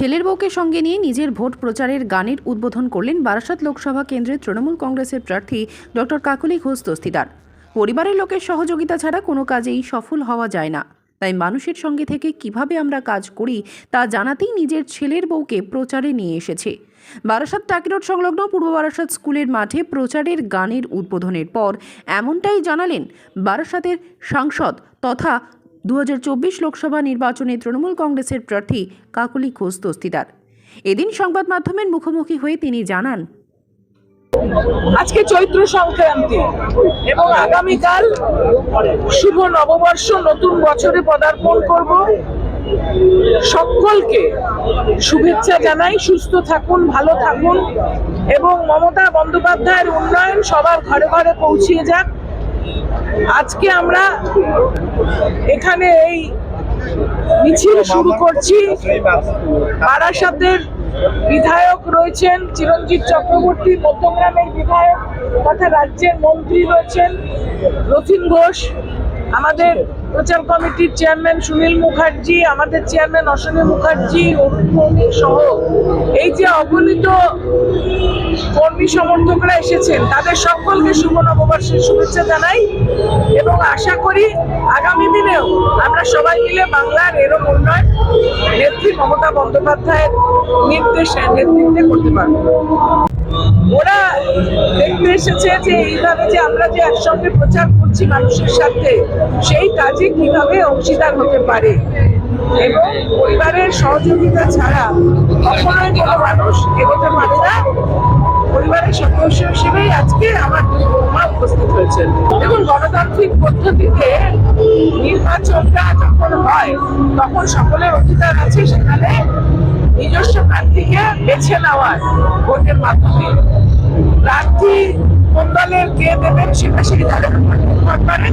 ছেলের বউকে সঙ্গে নিয়ে নিজের ভোট প্রচারের গানের উদ্বোধন করলেন বারাসাত লোকসভা কেন্দ্রের তৃণমূল কংগ্রেসের প্রার্থী ডক্টর কাকলি ঘোষ দস্তিদার। পরিবারের লোকের সহযোগিতা ছাড়া কোনো কাজেই সফল হওয়া যায় না। তাই মানুষের সঙ্গে থেকে কীভাবে আমরা কাজ করি তা জানাতেই নিজের ছেলের বউকে প্রচারে নিয়ে এসেছে। বারাসাত টাকিরোড সংলগ্ন পূর্ব বারাসাত স্কুলের মাঠে প্রচারের গানের উদ্বোধনের পর এমনটাই জানালেন বারাসাতের সাংসদ তথা দু হাজার চব্বিশ লোকসভা নির্বাচনে তৃণমূল কংগ্রেসের প্রার্থী কাকলি ঘোষ দস্তিদার। এদিন সংবাদ মাধ্যমের মুখোমুখি হয়ে তিনি জানান, আজকে চৈত্র সংক্রান্তি এবং আগামীকাল শুভ নববর্ষ, নতুন বছরে পদার্পণ করব। সকলকে শুভেচ্ছা জানাই, সুস্থ থাকুন, ভালো থাকুন এবং মমতা বন্দ্যোপাধ্যায়ের উন্নয়ন সবার ঘরে ঘরে পৌঁছিয়ে যাক। আজকে আমরা এখানে এই মিছিল শুরু করছি। বারাসাতের বিধায়ক রয়েছেন চিরঞ্জিত চক্রবর্তী মধ্যগ্রামের বিধায়ক, তথা রাজ্যের মন্ত্রী রয়েছেন রথিন ঘোষ। আমাদের প্রচার কমিটির চেয়ারম্যান সুনীল মুখার্জি, আমাদের চেয়ারম্যান অশ্বনী মুখার্জি, অরুণ সহ এই যে অগণিত কর্মী সমর্থকরা এসেছেন, তাদের সকলকে শুভ নববর্ষের শুভেচ্ছা জানাই এবং আশা করি আগামী দিনেও আমরা সবাই মিলে বাংলার এরম উন্নয়ন নেত্রী মমতা বন্দ্যোপাধ্যায়ের নির্দেশে নেতৃত্বে করতে পারব। ওরা দেখতে এসেছে যে এইভাবে যে আমরা যে একসঙ্গে প্রচার করছি মানুষের সাথে, সেই কাজে কীভাবে অংশীদার হতে পারে? এবং পরিবারের সহযোগিতা ছাড়া কখনোই কোনো মানুষ এগোতে পারে না। পরিবারের সদস্য হিসেবেই আজকে আমার দুই বৌমা উপস্থিত হয়েছেন। দেখুন, গণতান্ত্রিক পদ্ধতিতে নির্বাচনটা যখন হয়, তখন সকলের অধিকার আছে সেখানে। বেছে নেওয়ার ভোটের মাধ্যমে প্রার্থী কোন দলের কে দেবেন সেটা সেই দলের করে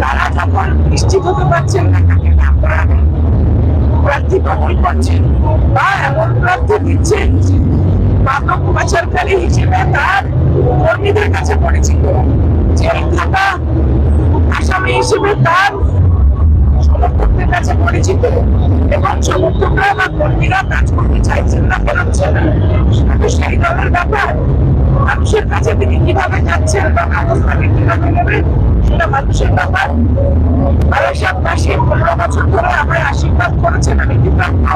তারা যখন নিশ্চিত হতে পারছেন না কাকে নাম করাবেন প্রার্থী কবল করছেন? বা এমন প্রার্থী দিচ্ছেন মাদক পাচারকারী হিসেবে তার কর্মীদের কাছে পরিচিত। জেল থাকা আসামি হিসেবে তার কাছে পরিচিত এবং সমর্থকরা বা কর্মীরা কাজ করতে চাইছেন না বেরোচ্ছেন না। সেই দলের ব্যাপার মানুষের কাছে তিনি কীভাবে যাচ্ছেন বা কাগজ তাকে কীভাবে নেবেন সেটা মানুষের ব্যাপার। বারাসাতবাসী পনেরো বছর ধরে আমায় আশীর্বাদ করেছেন আমি কৃতজ্ঞ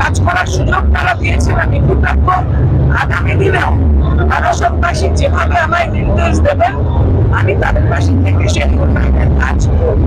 কাজ করার সুযোগ তারা দিয়েছেন আমি কৃতজ্ঞ আগামী দিনেও বারাসাতবাসী যেভাবে আমায় নির্দেশ দেবেন, আমি তাদের পাশে থেকে সেই কাজ করব।